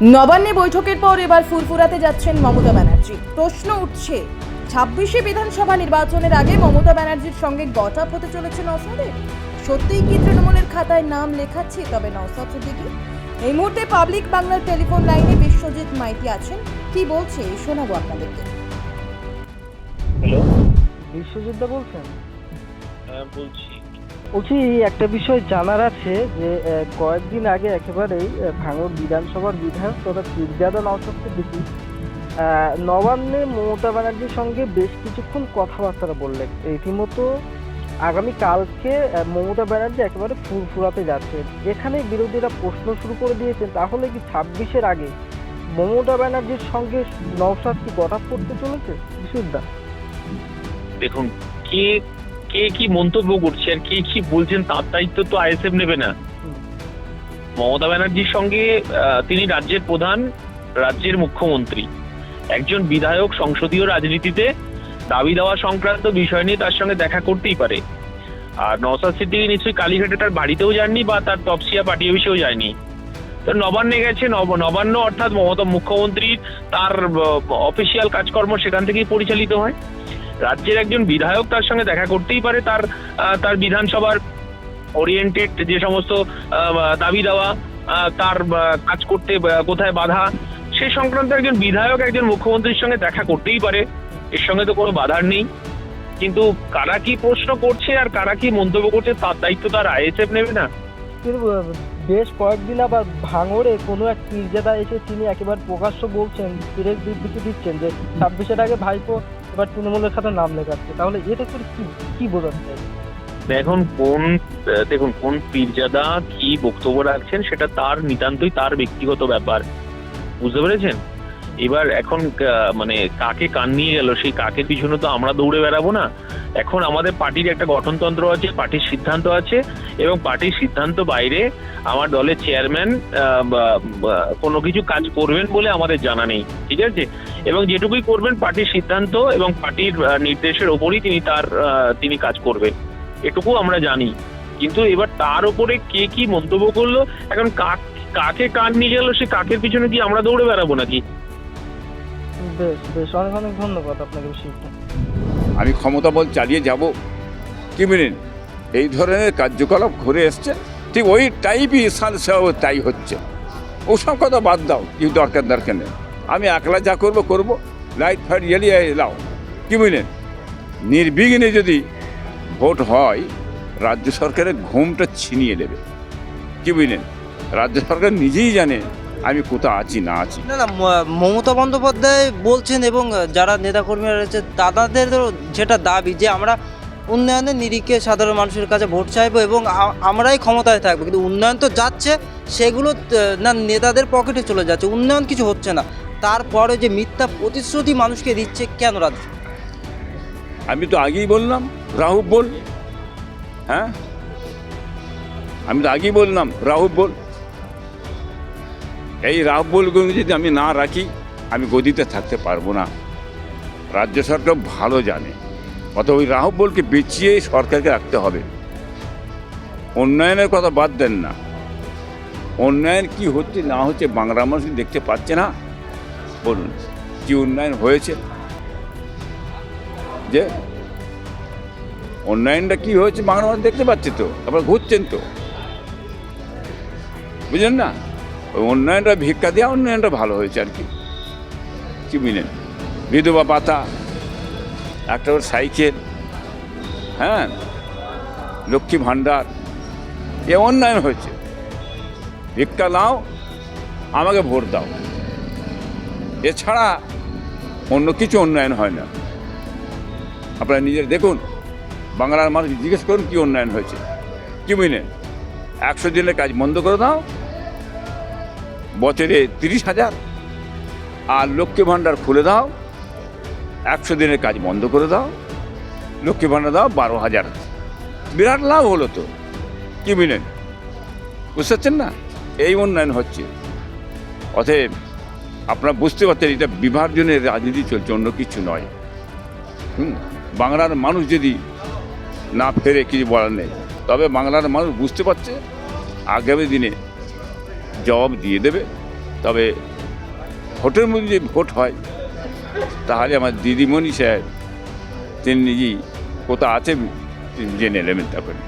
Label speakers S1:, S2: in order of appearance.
S1: নবান্নে বৈঠকের পর এবার ফুরফুরাতে যাচ্ছেন মমতা ব্যানার্জি। প্রশ্ন উঠছে ছাব্বিশে বিধানসভা নির্বাচনের আগে মমতা ব্যানার্জির সঙ্গে গটাপ হতে চলেছে নওসাদের সত্যিই কি তৃণমূলের খাতায় নাম লেখাচ্ছে? তবে নওসাদ সিদ্দিকি এই মুহূর্তে পাবলিক বাংলার টেলিফোন লাইনে বিশ্বজিৎ মাইতি আছেন। কি বলছে? শোনাবো আপনাদেরকে।
S2: হ্যালো?
S3: বিশ্বযুদ্ধ বলছেন?
S2: হ্যাঁ বলছি।
S3: বলছি একটা বিষয় জানার আছে যে কয়েকদিন আগে একেবারেই ভাঙড় বিধানসভার বিধায়ক তথা পীরজাদা নওশাদ সিদ্দিকী আহ, নবান্নে মমতা ব্যানার্জির সঙ্গে বেশ কিছুক্ষণ কথাবার্তা বললেন। রীতিমতো আগামী কালকে মমতা ব্যানার্জি একেবারে ফুরফুরাতে যাচ্ছে। এখানে বিরোধীরা প্রশ্ন শুরু করে দিয়েছেন তাহলে কি ছাব্বিশের আগে মমতা ব্যানার্জির সঙ্গে নওশাদ কি গঠাপ করতে চলেছে? বিশুদ্ধা
S2: দেখুন কে কে কি মন্তব্য করছে আর কে কি বলছেন তার দায়িত্ব তো আইএসএফ নেবে না। মমতা ব্যানার্জির সঙ্গে তিনি রাজ্যের প্রধান, রাজ্যের মুখ্যমন্ত্রী। একজন বিধায়ক সংসদীয় রাজনীতিতে দাবি দেওয়া সংক্রান্ত বিষয় নিয়ে তার সঙ্গে দেখা করতেই পারে। আর নওসাদ সিদ্দিকি নিশ্চয়ই কালীঘাটে তার বাড়িতেও যাননি বা তার তপসিয়া পার্টি অফিসেও যায়নি। তো নবান্নে গেছে, নব- নবান্ন অর্থাৎ মমতা মুখ্যমন্ত্রীর তার অফিসিয়াল কাজকর্ম সেখান থেকেই পরিচালিত হয়। রাজ্যের একজন বিধায়ক তার সঙ্গে দেখা করতেই পারে তার তার বিধানসভার ওরিয়েন্টেড যে সমস্ত দাবি দেওয়া তার কাজ করতে কোথায় বাধা, সে সংক্রান্ত একজন বিধায়ক একজন মুখ্যমন্ত্রীর সঙ্গে দেখা করতেই পারে। এর সঙ্গে তো কোনো বাধার নেই। কিন্তু কারা কি প্রশ্ন করছে আর কারা কি মন্তব্য করছে তার দায়িত্ব তার আইএসএফ নেবে না?
S3: বেশ কয়েকদিন আবার ভাঙড়ে কোনো এক পীরজাদা এসে তিনি একেবারে প্রকাশ্য বলছেন প্রেস বিবৃতি দিচ্ছেন যে ছাব্বিশের আগে ভাইপো এবার তৃণমূলের সাথে নাম লেখাচ্ছে। তাহলে এটা করে কি কি বোঝাতে চাই?
S2: এখন কোন, দেখুন, কোন পীরজাদা কি বক্তব্য রাখছেন সেটা তার নিতান্তই তার ব্যক্তিগত ব্যাপার। বুঝতে পেরেছেন? এবার এখন মানে কাকে কান নিয়ে গেল? সেই কাকের পিছনে তো আমরা দৌড়ে বেড়াবো না। এখন আমাদের পার্টির একটা গঠনতন্ত্র আছে, পার্টির সিদ্ধান্ত আছে এবং পার্টির সিদ্ধান্ত বাইরে আমার দলের চেয়ারম্যান কোনো কিছু কাজ করবেন বলে আমাদের জানা নেই, ঠিক আছে? এবং যেটুকুই করবেন পার্টির সিদ্ধান্ত এবং পার্টির নির্দেশের ওপরই তিনি তার তিনি কাজ করবেন, এটুকু আমরা জানি। কিন্তু এবার তার উপরে কে কি মন্তব্য করল? এখন কাক, কাকে কান নিয়ে গেল সে কাকের পিছনে কি আমরা দৌড়ে বেড়াবো নাকি?
S3: বেশ বেশ, অনেক অনেক ধন্যবাদ আপনাকে
S4: আমি ক্ষমতা বল চালিয়ে যাব। কি মিনিট এই ধরনের কার্যকলাপ ঘুরে এসছে? ঠিক ওই টাইপই সালসাও তাই হচ্ছে। ওসব কথা বাদ দাও, কি দরকার দরকার নেই। আমি একলা যা করব করব। লাইট ফাইট জ্বালিয়ে লাও কি বুঝলেন নির্বিঘ্নে যদি ভোট হয়, রাজ্য সরকারের ঘুমটা ছিনিয়ে নেবে। কি বুঝলেন রাজ্য সরকার নিজেই জানে আমি কোথাও আছি না আছি?
S5: না না মমতা বন্দ্যোপাধ্যায় বলছেন এবং যারা নেতাকর্মীরা রয়েছে তাদেরও যেটা দাবি যে আমরা উন্নয়নের নিরিখে সাধারণ মানুষের কাছে ভোট চাইব এবং আমরাই ক্ষমতায় থাকব। কিন্তু উন্নয়ন তো যাচ্ছে সেগুলো না নেতাদের পকেটে চলে যাচ্ছে উন্নয়ন কিছু হচ্ছে না। তারপরে যে মিথ্যা প্রতিশ্রুতি মানুষকে দিচ্ছে কেন রাজ্য
S4: আমি তো আগেই বললাম রাহুল বল। হ্যাঁ? আমি তো আগেই বললাম রাহুল বল। এই রাহুলগুলো যদি আমি না রাখি, আমি গদিতে থাকতে পারব না। রাজ্য সরকার ভালো জানে। অত ওই রাহুবলকে বেচিয়ে সরকারকে রাখতে হবে। উন্নয়নের কথা বাদ দেন না। উন্নয়ন কি হচ্ছে, না হচ্ছে বাংলা মানুষ দেখতে পাচ্ছে না? বলুন, কি উন্নয়ন হয়েছে? যে উন্নয়নটা কি হয়েছে বাংলা মানুষ দেখতে পাচ্ছে তো আপনারা ঘুরছেন তো। বুঝলেন না? উন্নয়নটা ভিক্ষা দেওয়া উন্নয়নটা ভালো হয়েছে আর কি। কি বুঝলেন বিধবা পাতা, একটা করে সাইকেল হ্যাঁ? লক্ষ্মী ভাণ্ডার, এ উন্নয়ন হয়েছে। ভিক্ষা নাও, আমাকে ভোট দাও। এছাড়া অন্য কিছু উন্নয়ন হয় না। আপনারা নিজের দেখুন, বাংলার মানুষ জিজ্ঞেস করুন কি উন্নয়ন হয়েছে। কি বুঝলেন একশো দিনের কাজ বন্ধ করে দাও বছরে তিরিশ হাজার। আর লক্ষ্মী ভাণ্ডার খুলে দাও, একশো দিনের কাজ বন্ধ করে দাও, লক্ষ্মী ভাণ্ডার দাও বারো হাজার। বিরাট লাভ হলো তো, কি বুঝলেন বুঝতে পারছেন না? এই উন্নয়ন হচ্ছে। অতএব আপনারা বুঝতে পারছেন এটা বিভাজনের রাজনীতি চলছে, অন্য কিছু নয়। হুম, বাংলার মানুষ যদি না ফেরে, কিছু বলার নেই। তবে বাংলার মানুষ বুঝতে পারছে, আগামী দিনে জবাব দিয়ে দেবে। তবে ভোটের মধ্যে যে ভোট হয়, তাহলে আমার দিদিমণি স্যার, তিনি নিজেই কোথা আছে জেনে নেবেন তারপরে।